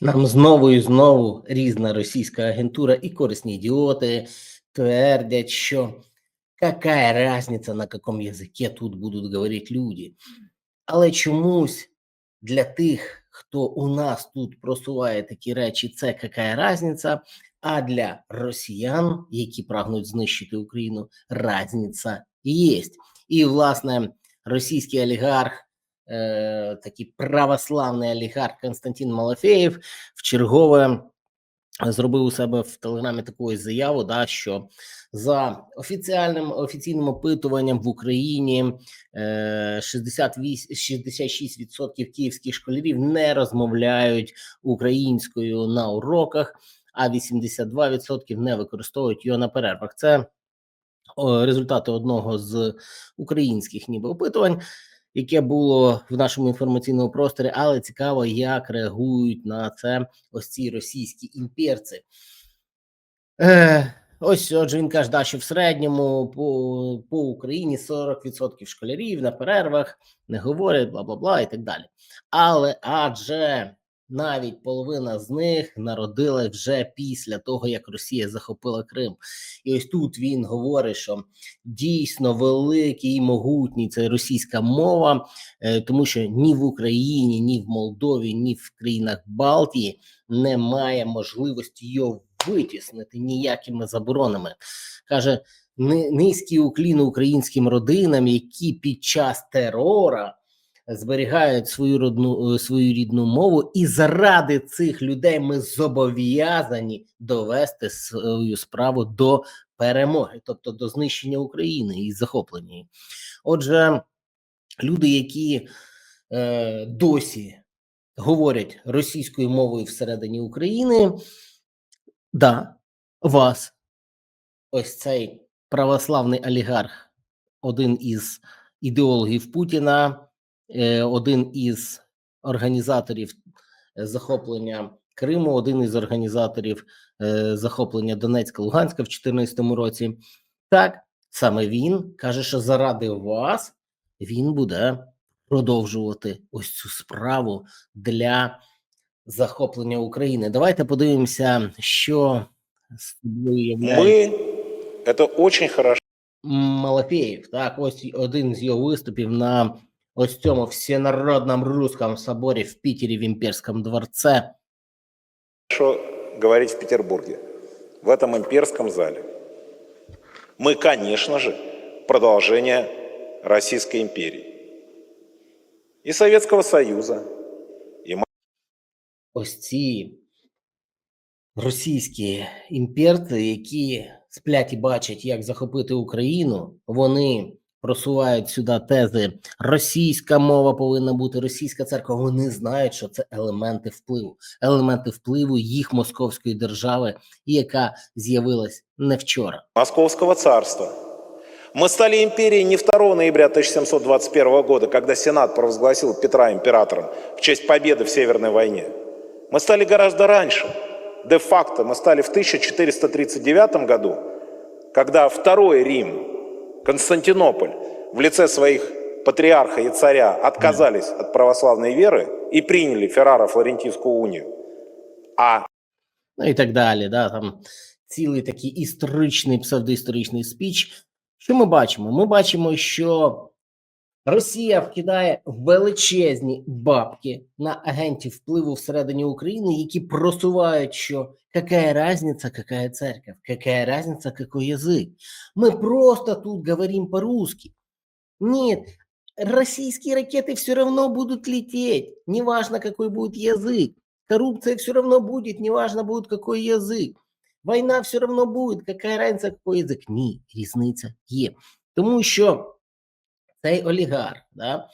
Нам знову і знову різна російська агентура і корисні ідіоти твердять, що какая разниця, на якому язикі тут будуть говорити люди. Але чомусь для тих, хто у нас тут просуває такі речі, це какая разниця, а для росіян, які прагнуть знищити Україну, разниця є. І, власне, російський олігарх, е, такий православний олігарх Константин Малафеєв в чергове зробив у себе в телеграмі таку заяву, да, що за офіціальним офіційним опитуванням в Україні е, 68, 66% київських школярів не розмовляють українською на уроках, а 82% не використовують його на перервах. Це результати одного з українських ніби опитувань, яке було в нашому інформаційному просторі, але цікаво, як реагують на це ось ці російські імперці. Е, ось отже, він каже, да, що в середньому по, по Україні 40% школярів на перервах не говорять, бла бла бла і так далі. Але адже навіть половина з них народила вже після того, як Росія захопила Крим. І ось тут він говорить, що дійсно великий і могутній це російська мова, е, тому що ні в Україні, ні в Молдові, ні в країнах Балтії немає можливості його витіснити ніякими заборонами. Каже, «Ни- низький уклін українським родинам, які під час терора зберігають свою родну е, свою рідну мову, і заради цих людей ми зобов'язані довести свою справу до перемоги, тобто до знищення України і захоплення. Отже, люди, які е, досі говорять російською мовою всередині України, да, вас, ось цей православний олігарх, один із ідеологів Путіна, один із організаторів е, захоплення Криму, один із організаторів е, захоплення Донецька, Луганська в 2014 році. Так, саме він каже, що заради вас він буде продовжувати ось цю справу для захоплення України. Давайте подивимося, що Мы это очень хорошо Малафеєв. Так, ось один з його виступів на ось цьому всенародному русском соборі в Пітері в імперському дворце. говорить в Петербурге, в этом имперском зале. Мы, конечно же, продолжение Российской империи и Советского Союза. ось ці російські імперці, які сплять і бачать, як захопити Україну, вони просувають сюди тези: російська мова повинна бути, російська церква. Вони знають, що це елементи впливу, елементи впливу їх московської держави, яка з'явилась не вчора. Московского царства. Мы стали империей не 2 ноября 1721 года, когда Сенат провозгласил Петра императором в честь победы в Северной войне. Мы стали гораздо раньше. Де-факто мы стали в 1439 году, когда Второй Рим, Константинополь, в лице своих патриарха и царя отказались от православной веры и приняли Ферраро-Флорентийскую унию. А ну і так далі. Да, там цілий такий історичний, псевдоісторичний спіч. Що ми бачимо? Ми бачимо, що Росія вкидає величезні бабки на агентів впливу всередині України, які просувають, що какая разница, какая церковь, какая разница, какой язык. Мы просто тут говорим по-русски. Нет, российские ракеты все равно будут лететь, неважно, какой будет язык. Коррупция все равно будет, неважно будет, какой язык. Війна все равно буде, какая разниця, какой язик? Ні, різниця є. Тому що цей олігарх, да,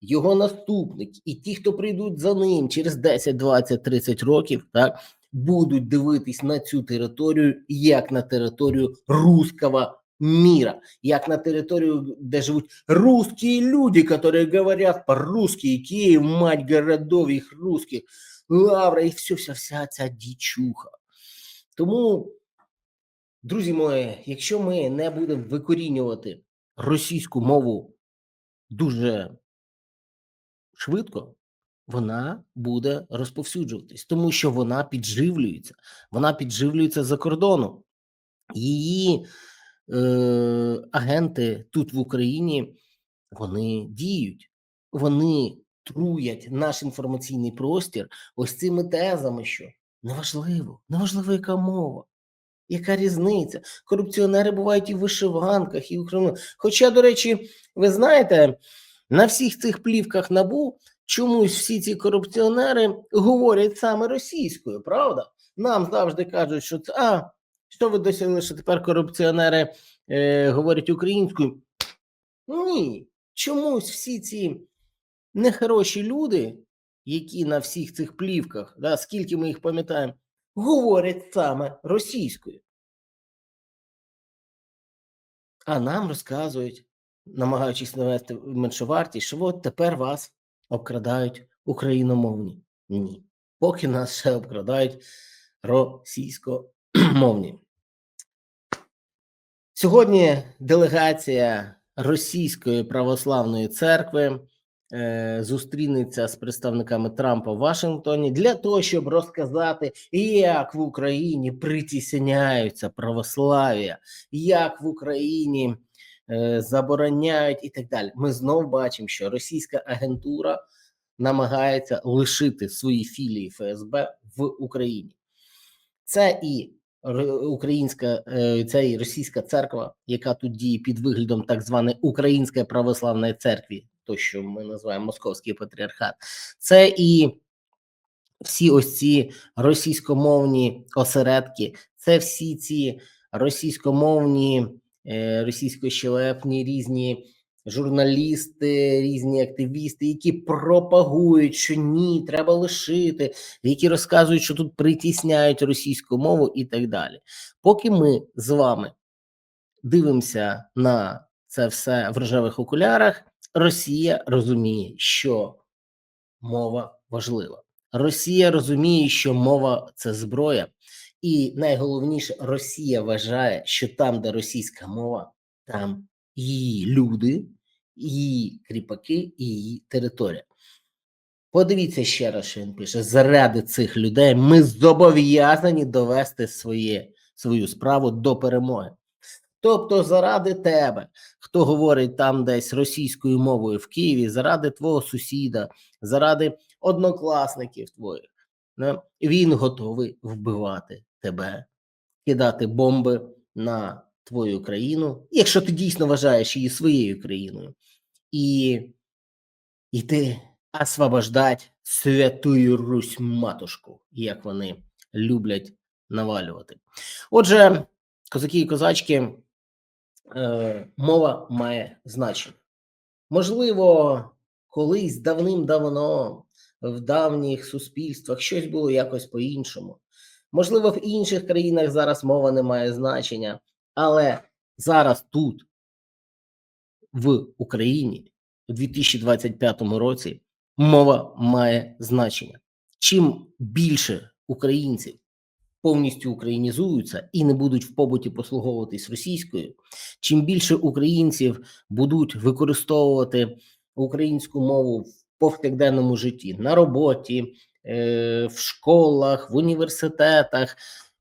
його наступник, і ті, хто прийдуть за ним через 10, 20, 30 років, так, будуть дивитись на цю територію як на територію русского мира, як на територію, де живуть русские люди, які говорять по-русски, Київ, мать городов їх русских, Лавра, і все, вся, вся ця дічуха. Тому, друзі мої, якщо ми не будемо викорінювати російську мову дуже швидко, вона буде розповсюджуватись, тому що вона підживлюється, вона підживлюється за кордону. Її е, агенти тут в Україні вони діють, вони труять наш інформаційний простір ось цими тезами, що неважливо, неважливо, яка мова. Яка різниця? Корупціонери бувають і в вишиванках, і в Криму. Хоча, до речі, ви знаєте, на всіх цих плівках набу чомусь всі ці корупціонери говорять саме російською, правда? Нам завжди кажуть, що це а, що ви досягли, що тепер корупціонери е, говорять українською? Ні, чомусь всі ці нехороші люди, які на всіх цих плівках, да, скільки ми їх пам'ятаємо, говорять саме російською. А нам розказують, намагаючись навести меншовартість, що от тепер вас обкрадають україномовні. Ні. Поки нас ще обкрадають російськомовні. Сьогодні делегація Російської православної церкви зустрінеться з представниками Трампа в Вашингтоні для того, щоб розказати, як в Україні притісняються православ'я, як в Україні е, забороняють і так далі. Ми знов бачимо, що російська агентура намагається лишити свої філії ФСБ в Україні. Це і українська, е, це і російська церква, яка тут діє під виглядом так званої Української православної церкви, то що ми називаємо Московський патріархат. Це і всі ось ці російськомовні осередки, це всі ці російськомовні, е, російськощелепні різні журналісти, різні активісти, які пропагують, що ні, треба лишити, які розказують, що тут притісняють російську мову і так далі. Поки ми з вами дивимося на це все в рожевих окулярах, Росія розуміє, що мова важлива. Росія розуміє, що мова це зброя, і найголовніше, Росія вважає, що там, де російська мова, там її люди, її кріпаки і її територія. Подивіться ще раз, що він пише: заради цих людей ми зобов'язані довести своє, свою справу до перемоги. Тобто, заради тебе, хто говорить там десь російською мовою в Києві, заради твого сусіда, заради однокласників твоїх, він готовий вбивати тебе, кидати бомби на твою країну, якщо ти дійсно вважаєш її своєю країною, і йти освобождать святую Русь матушку, як вони люблять навалювати. Отже, козаки і козачки, е, мова має значення. Можливо, колись давним-давно в давніх суспільствах щось було якось по-іншому. Можливо, в інших країнах зараз мова не має значення, але зараз тут, в Україні, у 2025 році, мова має значення. Чим більше українців повністю українізуються і не будуть в побуті послуговуватись російською, чим більше українців будуть використовувати українську мову в повсякденному житті на роботі, е, в школах, в університетах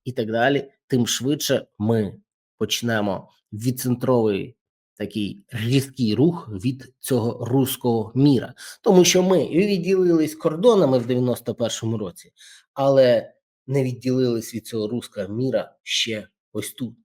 і так далі, тим швидше ми почнемо відцентровий такий різкий рух від цього руського міра, тому що ми відділились кордонами в 91-му році, але не відділились від цього руського міра ще ось тут.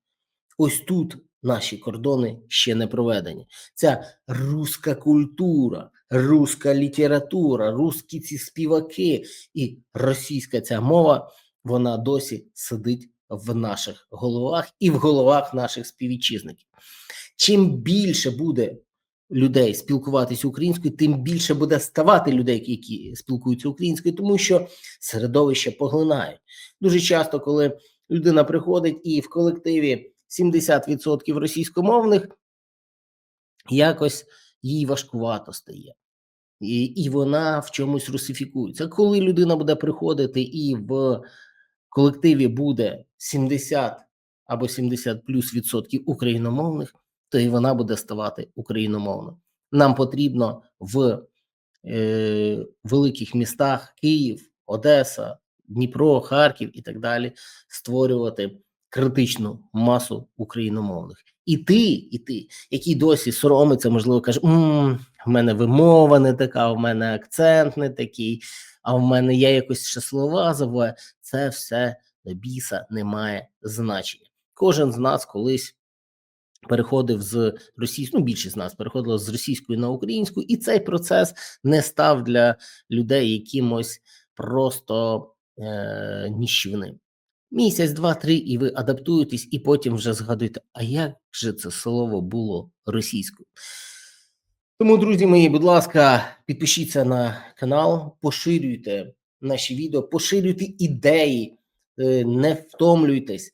Ось тут наші кордони ще не проведені. Ця руська культура, руська література, русські ці співаки і російська ця мова, вона досі сидить в наших головах і в головах наших співвітчизників. Чим більше буде людей спілкуватися українською, тим більше буде ставати людей, які спілкуються українською, тому що середовище поглинають. Дуже часто, коли людина приходить і в колективі 70% російськомовних, якось їй важкувато стає. І, і вона в чомусь русифікується. Коли людина буде приходити і в колективі буде 70 або 70 плюс відсотків україномовних, то і вона буде ставати україномовною. Нам потрібно в е, великих містах Київ, Одеса, Дніпро, Харків і так далі створювати критичну масу україномовних. І ти, і ти, який досі соромиться, можливо, каже: «М, в мене вимова не така, в мене акцент не такий, а в мене я якось ще слова забуваю. Це все біса не має значення. Кожен з нас колись переходив з російської, ну більшість з нас переходила з російської на українську, і цей процес не став для людей якимось просто е, ніщівним. Місяць, два, три, і ви адаптуєтесь, і потім вже згадуєте, а як же це слово було російською? Тому, друзі мої, будь ласка, підпишіться на канал, поширюйте наші відео, поширюйте ідеї, е, не втомлюйтесь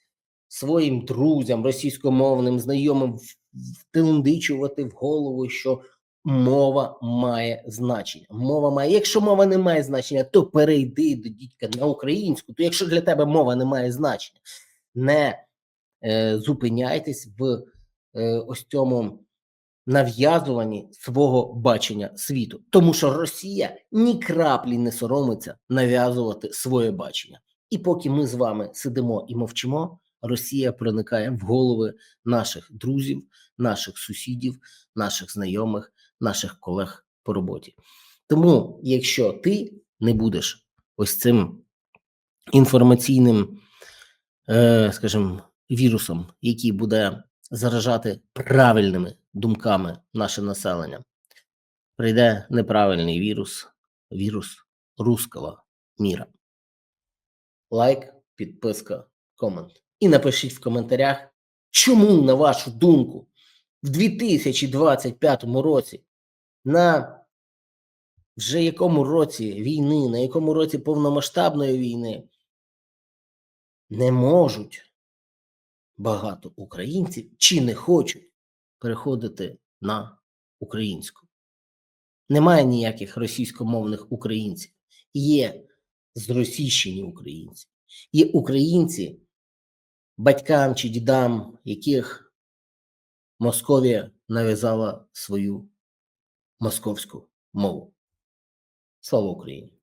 своїм друзям, російськомовним, знайомим в- втилндичувати в голову, що мова має значення. Мова має. Якщо мова не має значення, то перейди до дідька на українську. То якщо для тебе мова не має значення, не е, зупиняйтесь в е, ось цьому нав'язуванні свого бачення світу, тому що Росія ні краплі не соромиться нав'язувати своє бачення. І поки ми з вами сидимо і мовчимо, Росія проникає в голови наших друзів, наших сусідів, наших знайомих, наших колег по роботі. Тому, якщо ти не будеш ось цим інформаційним, е, скажімо, вірусом, який буде заражати правильними думками наше населення, прийде неправильний вірус, вірус руского міра. Лайк, підписка, комент. І напишіть в коментарях, чому, на вашу думку, в 2025 році на вже якому році війни, на якому році повномасштабної війни не можуть багато українців чи не хочуть переходити на українську. Немає ніяких російськомовних українців. Є зросійщені українці. Є українці, батькам чи дідам, яких Московія нав'язала свою московську мову. Слава Україні!